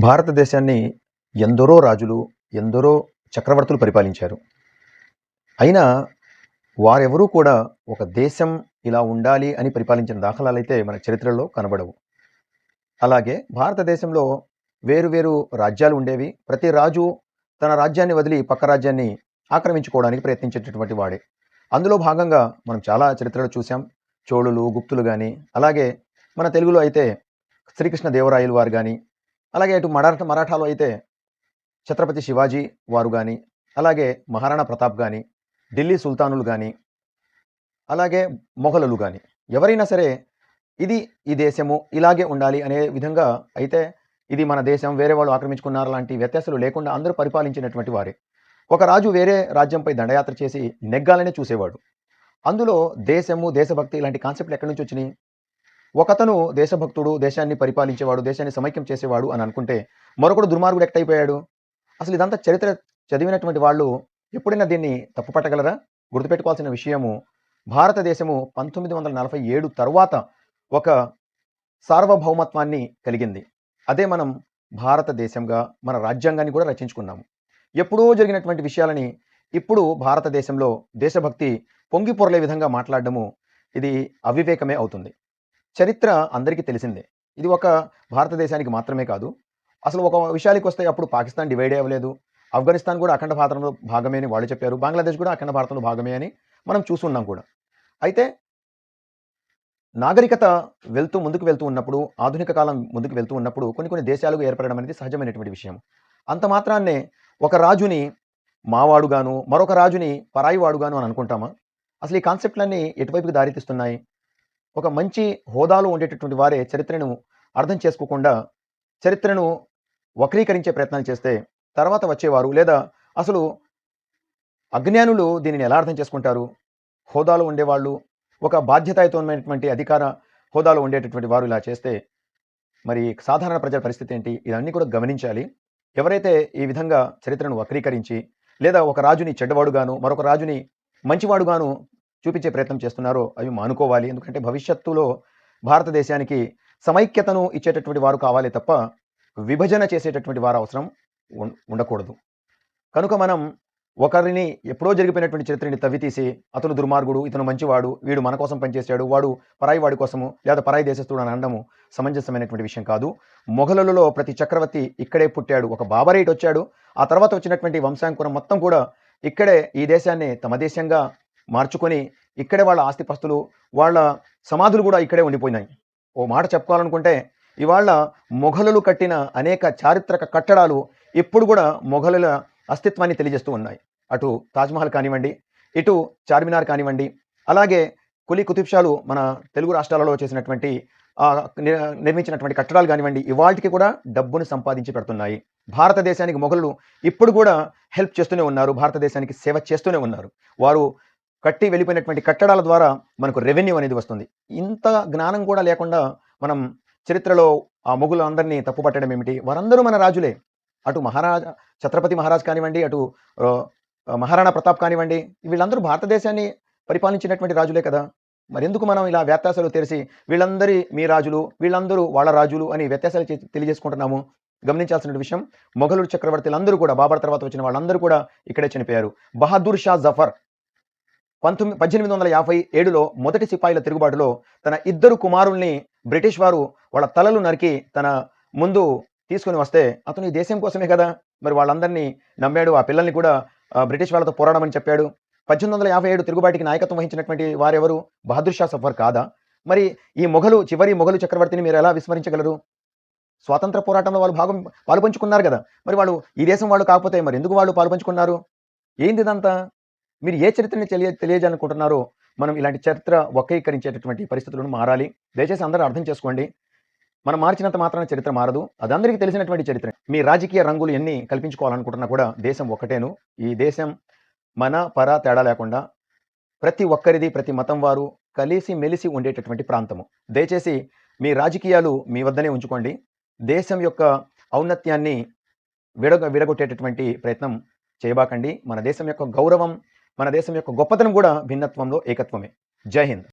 భారతదేశాన్ని ఎందరో రాజులు ఎందరో చక్రవర్తులు పరిపాలించారు. అయినా వారెవరూ కూడా ఒక దేశం ఇలా ఉండాలి అని పరిపాలించిన దాఖలాలైతే మన చరిత్రలో కనబడవు. అలాగే భారతదేశంలో వేరు వేరు రాజ్యాలు ఉండేవి. ప్రతి రాజు తన రాజ్యాన్ని వదిలి పక్క రాజ్యాన్ని ఆక్రమించుకోవడానికి ప్రయత్నించేటటువంటి వాడే. అందులో భాగంగా మనం చాలా చరిత్రలు చూసాం చోళులు గుప్తులు కానీ అలాగే మన తెలుగులో అయితే శ్రీకృష్ణ దేవరాయలు వారు కానీ అలాగే ఇటు మరాఠ మరాఠాలో అయితే ఛత్రపతి శివాజీ వారు కానీ అలాగే మహారాణా ప్రతాప్ కానీ ఢిల్లీ సుల్తానులు కానీ అలాగే మొఘలులు కానీ ఎవరైనా సరే ఇది ఈ దేశము ఇలాగే ఉండాలి అనే విధంగా అయితే ఇది మన దేశం వేరే వాళ్ళు ఆక్రమించుకున్నారు లాంటి వ్యత్యాసాలు లేకుండా అందరూ పరిపాలించినటువంటి వారే. ఒక రాజు వేరే రాజ్యంపై దండయాత్ర చేసి నెగ్గాలనే చూసేవాడు. అందులో దేశము దేశభక్తి ఇలాంటి కాన్సెప్ట్లు ఎక్కడి నుంచి వచ్చినాయి? ఒకతను దేశభక్తుడు దేశాన్ని పరిపాలించేవాడు దేశాన్ని సమైక్యం చేసేవాడు అని అనుకుంటే మరొకడు దుర్మార్గుడు ఎక్కడైపోయాడు అసలు ఇదంతా చరిత్ర చదివినటువంటి వాళ్ళు ఎప్పుడైనా దీన్ని తప్పుపట్టగలరా? గుర్తుపెట్టుకోవాల్సిన విషయము భారతదేశము పంతొమ్మిది వందల నలభై ఏడు తర్వాత ఒక సార్వభౌమత్వాన్ని కలిగింది. అదే మనం భారతదేశంగా మన రాజ్యాంగాన్ని కూడా రచించుకున్నాము. ఎప్పుడో జరిగినటువంటి విషయాలని ఇప్పుడు భారతదేశంలో దేశభక్తి పొంగి పొరలే విధంగా మాట్లాడడము ఇది అవివేకమే అవుతుంది. చరిత్ర అందరికీ తెలిసిందే. ఇది ఒక భారతదేశానికి మాత్రమే కాదు. అసలు ఒక విషయానికి వస్తే అప్పుడు పాకిస్తాన్ డివైడ్ అవ్వలేదు. ఆఫ్ఘనిస్తాన్ కూడా అఖండ భారతంలో భాగమే అని వాళ్ళు చెప్పారు. బంగ్లాదేశ్ కూడా అఖండ భారతంలో భాగమే అని మనం చూస్తున్నాం కూడా. అయితే నాగరికత వెళ్తూ ముందుకు వెళ్తూ ఉన్నప్పుడు ఆధునిక కాలం ముందుకు వెళ్తూ ఉన్నప్పుడు కొన్ని కొన్ని దేశాలకు ఏర్పడడం అనేది సహజమైనటువంటి విషయం. అంత మాత్రాన్నే ఒక రాజుని మావాడుగాను మరొక రాజుని పరాయి వాడుగాను అని అనుకుంటామా? అసలు ఈ కాన్సెప్ట్లన్నీ ఎటువైపుకి దారితీస్తున్నాయి? ఒక మంచి హోదాలో ఉండేటటువంటి వారే చరిత్రను అర్థం చేసుకోకుండా చరిత్రను వక్రీకరించే ప్రయత్నాలు చేస్తే తర్వాత వచ్చేవారు లేదా అసలు అజ్ఞానులు దీనిని ఎలా అర్థం చేసుకుంటారు? హోదాలో ఉండేవాళ్ళు ఒక బాధ్యతాయుతమైనటువంటి అధికార హోదాలో ఉండేటటువంటి వారు ఇలా చేస్తే మరి సాధారణ ప్రజల పరిస్థితి ఏంటి? ఇవన్నీ కూడా గమనించాలి. ఎవరైతే ఈ విధంగా చరిత్రను వక్రీకరించి లేదా ఒక రాజుని చెడ్డవాడుగాను మరొక రాజుని మంచివాడుగాను చూపించే ప్రయత్నం చేస్తున్నారో అవి మానుకోవాలి. ఎందుకంటే భవిష్యత్తులో భారతదేశానికి సమైక్యతను ఇచ్చేటటువంటి వారు కావాలి తప్ప విభజన చేసేటటువంటి వారు అవసరం ఉండకూడదు. కనుక మనం ఒకరిని ఎప్పుడో జరిగిపోయినటువంటి చరిత్రని తవ్వితీసి అతను దుర్మార్గుడు ఇతను మంచివాడు వీడు మన కోసం పనిచేశాడు వాడు పరాయి వాడి కోసము లేదా పరాయి దేశస్తుడు అని అనడము సమంజసమైనటువంటి విషయం కాదు. మొఘలులలో ప్రతి చక్రవర్తి ఇక్కడే పుట్టాడు. ఒక బాబరేట్ వచ్చాడు. ఆ తర్వాత వచ్చినటువంటి వంశాంకురం మొత్తం కూడా ఇక్కడే ఈ దేశాన్ని తమ దేశంగా మార్చుకొని ఇక్కడే వాళ్ళ ఆస్తిపస్తులు వాళ్ళ సమాధులు కూడా ఇక్కడే ఉండిపోయినాయి. ఓ మాట చెప్పుకోవాలనుకుంటే ఇవాళ మొఘలులు కట్టిన అనేక చారిత్రక కట్టడాలు ఇప్పుడు కూడా మొఘలుల అస్తిత్వాన్ని తెలియజేస్తూ ఉన్నాయి. అటు తాజ్మహల్ కానివ్వండి ఇటు చార్మినార్ కానివ్వండి అలాగే కులి కుతుబ్షాలు మన తెలుగు రాష్ట్రాలలో చేసినటువంటి నిర్మించినటువంటి కట్టడాలు కానివ్వండి ఇవాళకి కూడా డబ్బును సంపాదించి పెడుతున్నాయి. భారతదేశానికి మొఘలు ఇప్పుడు కూడా హెల్ప్ చేస్తూనే ఉన్నారు భారతదేశానికి సేవ చేస్తూనే ఉన్నారు. వారు కట్టి వెళ్ళిపోయినటువంటి కట్టడాల ద్వారా మనకు రెవెన్యూ అనేది వస్తుంది. ఇంత జ్ఞానం కూడా లేకుండా మనం చరిత్రలో ఆ మొగులందరినీ తప్పుపట్టడం ఏమిటి? వారందరూ మన రాజులే. అటు మహారాజా ఛత్రపతి మహారాజ్ కానివ్వండి అటు మహారాణా ప్రతాప్ కానివ్వండి వీళ్ళందరూ భారతదేశాన్ని పరిపాలించినటువంటి రాజులే కదా. మరెందుకు మనం ఇలా వ్యత్యాసాలు తెలిసి వీళ్ళందరి మీ రాజులు వీళ్ళందరూ వాళ్ళ రాజులు అని వ్యత్యాసాలు తెలియజేసుకుంటున్నాము? గమనించాల్సిన విషయం మొఘలు చక్రవర్తులందరూ కూడా బాబర్ తర్వాత వచ్చిన వాళ్ళందరూ కూడా ఇక్కడే చనిపోయారు. బహదూర్ షా జఫర్ పంతొమ్మిది పద్దెనిమిది వందల యాభై ఏడులో మొదటి సిపాయిల తిరుగుబాటులో తన ఇద్దరు కుమారుల్ని బ్రిటిష్ వారు వాళ్ళ తలలు నరికి తన ముందు తీసుకుని వస్తే అతను ఈ దేశం కోసమే కదా? మరి వాళ్ళందరినీ నమ్మాడు. ఆ పిల్లల్ని కూడా బ్రిటిష్ వాళ్ళతో పోరాడమని చెప్పాడు. పద్దెనిమిది వందల యాభై ఏడు తిరుగుబాటుకి నాయకత్వం వహించినటువంటి వారెవరు? బహదూర్ షా సఫర్ కాదా? మరి ఈ మొఘలు చివరి మొఘలు చక్రవర్తిని మీరు ఎలా విస్మరించగలరు? స్వాతంత్ర పోరాటంలో వాళ్ళు భాగం పాలు పంచుకున్నారు కదా? మరి వాళ్ళు ఈ దేశం వాళ్ళు కాకపోతే మరి ఎందుకు వాళ్ళు పాల్పంచుకున్నారు? ఏంది ఇదంతా మీరు ఏ చరిత్రని తెలియ తెలియజాలనుకుంటున్నారో మనం ఇలాంటి చరిత్ర వక్రీకరించేటటువంటి పరిస్థితులను మారాలి. దయచేసి అందరూ అర్థం చేసుకోండి. మనం మార్చినంత మాత్రాన చరిత్ర మారదు. అది అందరికీ తెలిసినటువంటి చరిత్ర. మీ రాజకీయ రంగులు ఎన్ని కల్పించుకోవాలనుకుంటున్నా కూడా దేశం ఒక్కటేను. ఈ దేశం మన పర తేడా లేకుండా ప్రతి ఒక్కరిది ప్రతి మతం వారు కలిసి మెలిసి ఉండేటటువంటి ప్రాంతము. దయచేసి మీ రాజకీయాలు మీ వద్దనే ఉంచుకోండి. దేశం యొక్క ఔన్నత్యాన్ని విడగ విడగొట్టేటటువంటి ప్రయత్నం చేయబాకండి. మన దేశం యొక్క గౌరవం మన దేశం యొక్క గొప్పతనం కూడా భిన్నత్వంలో ఏకత్వమే. జై హింద్.